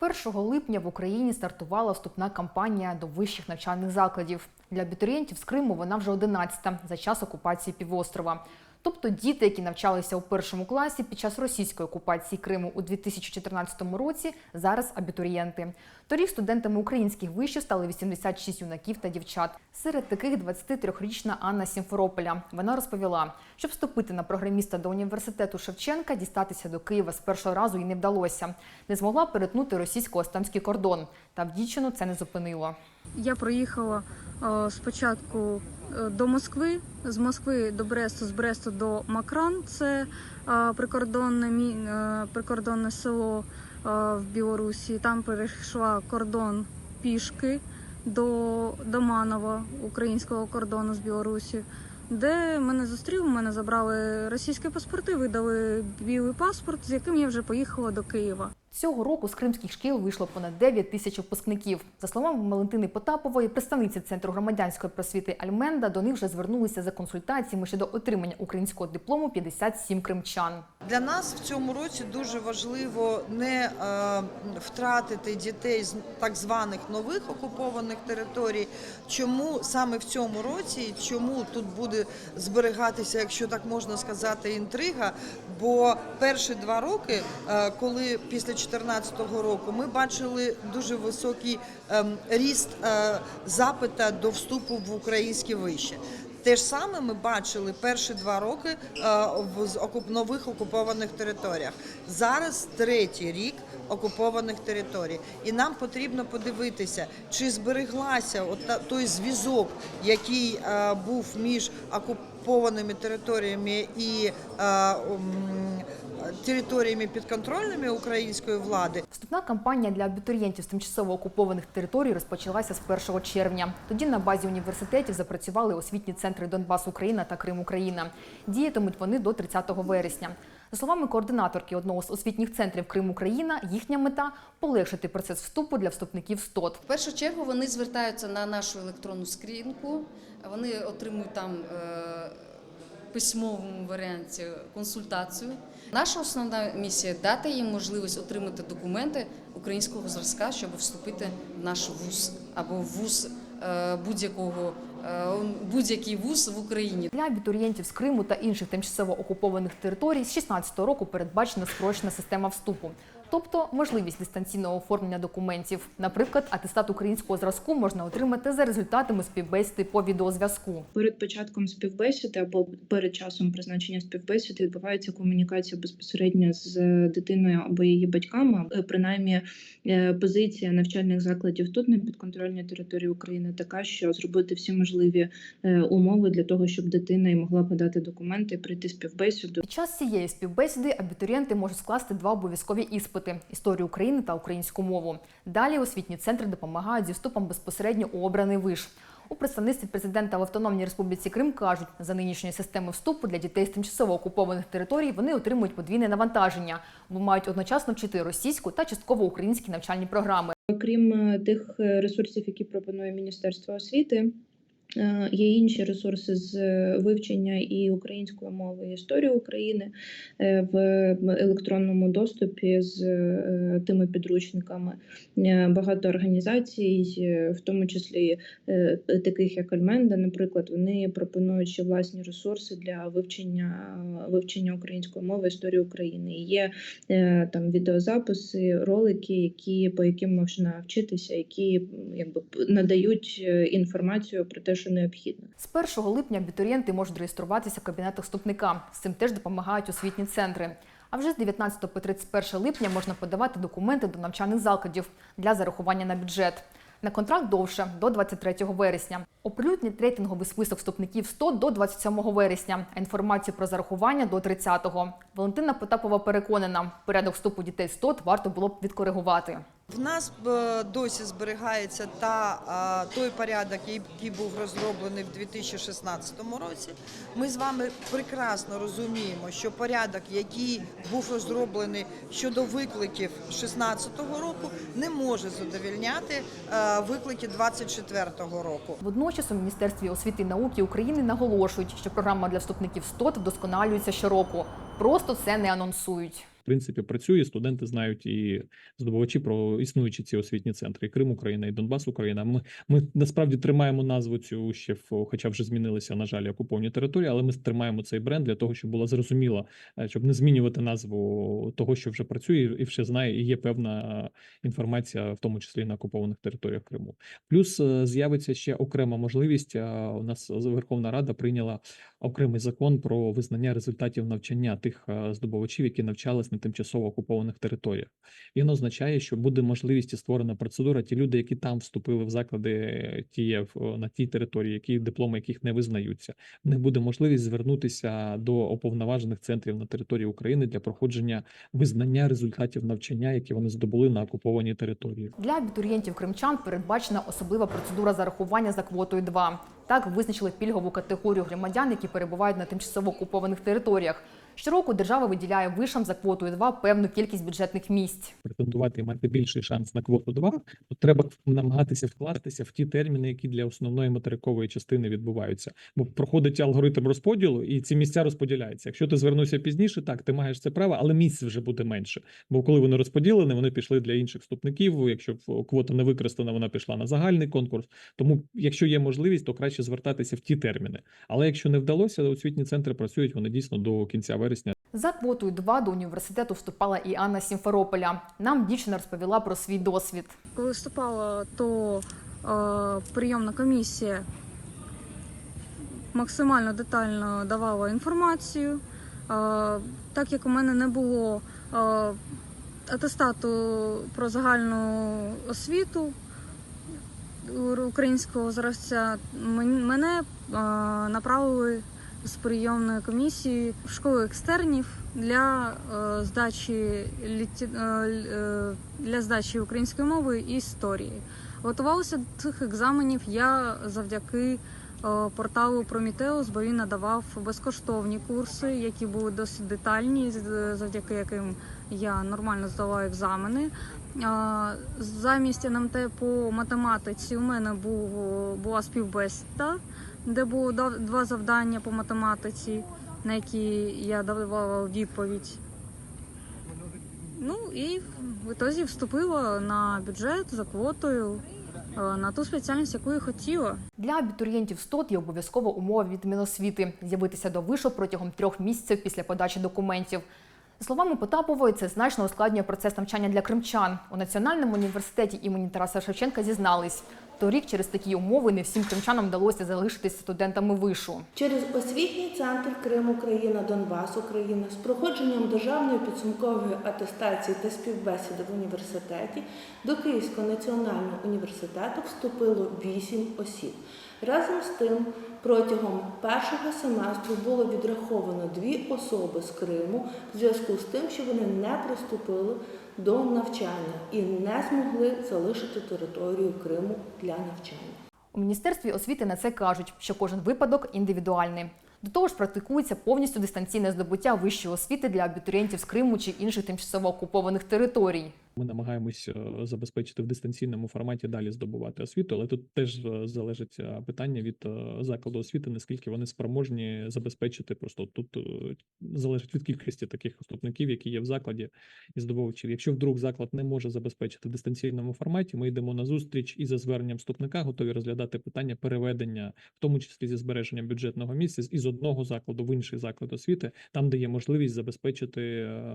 1 липня в Україні стартувала вступна кампанія до вищих навчальних закладів. Для абітурієнтів з Криму вона вже 11-та за час окупації півострова. Тобто діти, які навчалися у першому класі під час російської окупації Криму у 2014 році, зараз абітурієнти. Торік студентами українських вишів стали 86 юнаків та дівчат. Серед таких 23-річна Анна Сімферополя. Вона розповіла, щоб вступити на програміста до університету Шевченка, дістатися до Києва з першого разу їй не вдалося. Не змогла перетнути російсько-остамський кордон. Та в дівчину це не зупинило. Я проїхала е, спочатку до Москви, з Москви до Бресту, з Бресту до Макран, це е, прикордонне, е, прикордонне село е, в Білорусі. Там перейшла кордон пішки до Доманова, українського кордону з Білорусі. Де мене зустріли, мене забрали російські паспорти, видали білий паспорт, з яким я вже поїхала до Києва. Цього року з кримських шкіл вийшло понад 9 тисяч випускників. За словами Валентини Потапової, представниці центру громадянської просвіти Альменда, до них вже звернулися за консультаціями щодо отримання українського диплому 57 кримчан. Для нас в цьому році дуже важливо не е, втратити дітей з так званих нових окупованих територій. Чому саме в цьому році, чому тут буде зберігатися, якщо так можна сказати, інтрига? Бо перші два роки, е, коли після 2014 року ми бачили дуже високий ем, ріст е, запита до вступу в українські виші. Те ж саме ми бачили перші два роки е, в нових окупованих територіях. Зараз третій рік окупованих територій, і нам потрібно подивитися, чи збереглася от той зв'язок, який е, був між окупованими територіями і е, територіями підконтрольними української влади, Вступна кампанія для абітурієнтів з тимчасово окупованих територій розпочалася з 1 червня. Тоді на базі університетів запрацювали освітні центри Донбас Україна та Крим Україна. Діятимуть вони до 30 вересня. За словами координаторки одного з освітніх центрів Крим Україна, їхня мета полегшити процес вступу для вступників СТОТ. В першу чергу вони звертаються на нашу електронну скриньку, вони отримують там е, письмовому варіанті консультацію. Наша основна місія дати їм можливість отримати документи українського зразка, щоб вступити в наш вуз або в вуз е, будь-якого будь-який вуз в Україні. Для абітурієнтів з Криму та інших тимчасово окупованих територій з 16 року передбачена спрощена система вступу, тобто можливість дистанційного оформлення документів. Наприклад, атестат українського зразку можна отримати за результатами співбесіди по відеозв'язку. Перед початком співбесіди або перед часом призначення співбесіди відбувається комунікація безпосередньо з дитиною або її батьками. Е, Принаймні, е, позиція навчальних закладів тут на підконтрольній території України така, що зробити всі можливі е, умови для того, щоб дитина і могла подати документи, прийти співбесіду. Під час цієї співбесіди абітурієнти можуть скласти два обов'язкові іспити історію України та українську мову. Далі освітні центри допомагають зі вступом безпосередньо у обраний виш. У представництві президента в Автономній Республіці Крим кажуть, за нинішньої системи вступу для дітей з тимчасово окупованих територій вони отримують подвійне навантаження, бо мають одночасно вчити російську та частково українські навчальні програми. Окрім е, тих е, ресурсів, які пропонує Міністерство освіти. Е, Є інші ресурси з е, вивчення і української мови, і історії України е, в електронному доступі з тими підручниками. Багато організацій, в тому числі таких як Альменда, наприклад, вони пропонують ще власні ресурси для вивчення вивчення української мови, історії України. І Є там відеозаписи, ролики, які по яким можна вчитися, які якби надають інформацію про те, що необхідно. З 1 липня абітурієнти можуть реєструватися в кабінетах вступника. З цим теж допомагають освітні центри. А вже з 19 по 31 липня можна подавати документи до навчальних закладів для зарахування на бюджет. На контракт довше до 23 вересня. Оприлюднять рейтинговий список вступників 100 до 27 вересня, а інформацію про зарахування до 30-го. Валентина Потапова переконана, порядок вступу дітей 100 варто було б відкоригувати. В нас е, досі зберігається та той порядок, який був розроблений в 2016 році. Ми з вами прекрасно розуміємо, що порядок, який був розроблений щодо викликів 2016 року, не може задовільняти е, виклики 2024 року. Водночас у Міністерстві освіти і науки України наголошують, що програма для вступників СТОТ вдосконалюється щороку. Просто це не анонсують. Принципі працює. Студенти знають і здобувачі про існуючі ці освітні центри і Крим Україна, і Донбас Україна. Ми, ми насправді тримаємо назву цю ще в, хоча вже змінилися, на жаль, окуповані території, але ми тримаємо цей бренд для того, щоб була зрозуміла, е, щоб не змінювати назву того, що вже працює і вже знає, і є певна інформація, в тому числі на окупованих територіях Криму. Плюс е, з'явиться ще окрема можливість. У нас Верховна Рада прийняла окремий закон про визнання результатів навчання тих е, здобувачів, які навчались на тимчасово окупованих територіях. Він означає, що буде можливість і створена процедура. Ті люди, які там вступили в заклади, е, ті на тій території, які дипломи яких не визнаються, в них буде можливість звернутися до оповноважених центрів на території України для проходження визнання результатів навчання, які вони здобули на окупованій території. Для абітурієнтів кримчан передбачена особлива процедура зарахування за квотою 2. Так визначили пільгову категорію громадян, які перебувають на тимчасово окупованих територіях. Щороку держава виділяє вишам за квотою 2 певну кількість бюджетних місць. претендувати і мати більший шанс на квоту 2, то треба намагатися вкладатися в ті терміни, які для основної материкової частини відбуваються. Бо проходить алгоритм розподілу, і ці місця розподіляються. Якщо ти звернувся пізніше, так ти маєш це право, але місць вже буде менше. Бо коли вони розподілені, вони пішли для інших вступників. Якщо квота не використана, вона пішла на загальний конкурс. Тому, якщо є можливість, то краще звертатися в ті терміни. Але якщо не вдалося, освітні центри працюють вони дійсно до кінця вересня. За квотою 2 до університету вступала і Анна Сімферополя. Нам дівчина розповіла про свій досвід. Коли вступала, то е, прийомна комісія максимально детально давала інформацію. Е, так як у мене не було е, атестату про загальну освіту українського зразця, мене е, направили з прийомної комісії в школу екстернів для е, здачі е, е, для здачі української мови і історії. Готувалася до цих екзаменів я завдяки порталу Prometheus, бо він надавав безкоштовні курси, які були досить детальні, завдяки яким я нормально здала екзамени. А, Замість НМТ по математиці у мене був, була співбесіда, де було два завдання по математиці, на які я давала відповідь. Ну і в ітозі вступила на бюджет за квотою е, на ту спеціальність, яку я хотіла. Для абітурієнтів СТОТ є обов'язкова умова від Міносвіти з'явитися до вишу протягом трьох місяців після подачі документів. Словами Потапової, це значно ускладнює процес навчання для кримчан. У Національному університеті імені Тараса Шевченка зізнались, торік через такі умови не всім кримчанам вдалося залишитися студентами вишу. Через освітній центр Крим Україна, Донбас Україна з проходженням державної підсумкової атестації та співбесіди в університеті до Київського національного університету вступило 8 осіб. Разом з тим, протягом першого семестру було відраховано дві особи з Криму в зв'язку з тим, що вони не приступили до навчання і не змогли залишити територію Криму для навчання. У міністерстві освіти на це кажуть, що кожен випадок індивідуальний. До того ж, практикується повністю дистанційне здобуття вищої освіти для абітурієнтів з Криму чи інших тимчасово окупованих територій. Ми намагаємось е, забезпечити в дистанційному форматі далі здобувати освіту, але тут теж е, залежить е, питання від закладу освіти, наскільки вони спроможні забезпечити. Просто тут залежить від кількості таких вступників, які є в закладі і здобувачів. Якщо вдруг заклад не може забезпечити в дистанційному форматі, ми йдемо на зустріч і за зверненням вступника готові розглядати питання переведення, в тому числі зі збереженням бюджетного місця із одного закладу в інший заклад освіти, там де є можливість забезпечити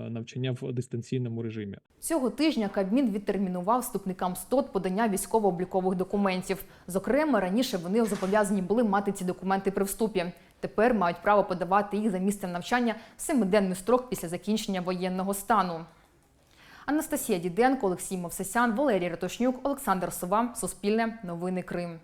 навчання в дистанційному режимі. Цього тижня Кабмін відтермінував вступникам СТОТ подання військово-облікових документів. Зокрема, раніше вони зобов'язані були мати ці документи при вступі. Тепер мають право подавати їх за місцем навчання в семиденний строк після закінчення воєнного стану. Анастасія Діденко, Олексій Мовсесян, Валерій Ратушнюк, Олександр Сова. Суспільне. Новини Крим.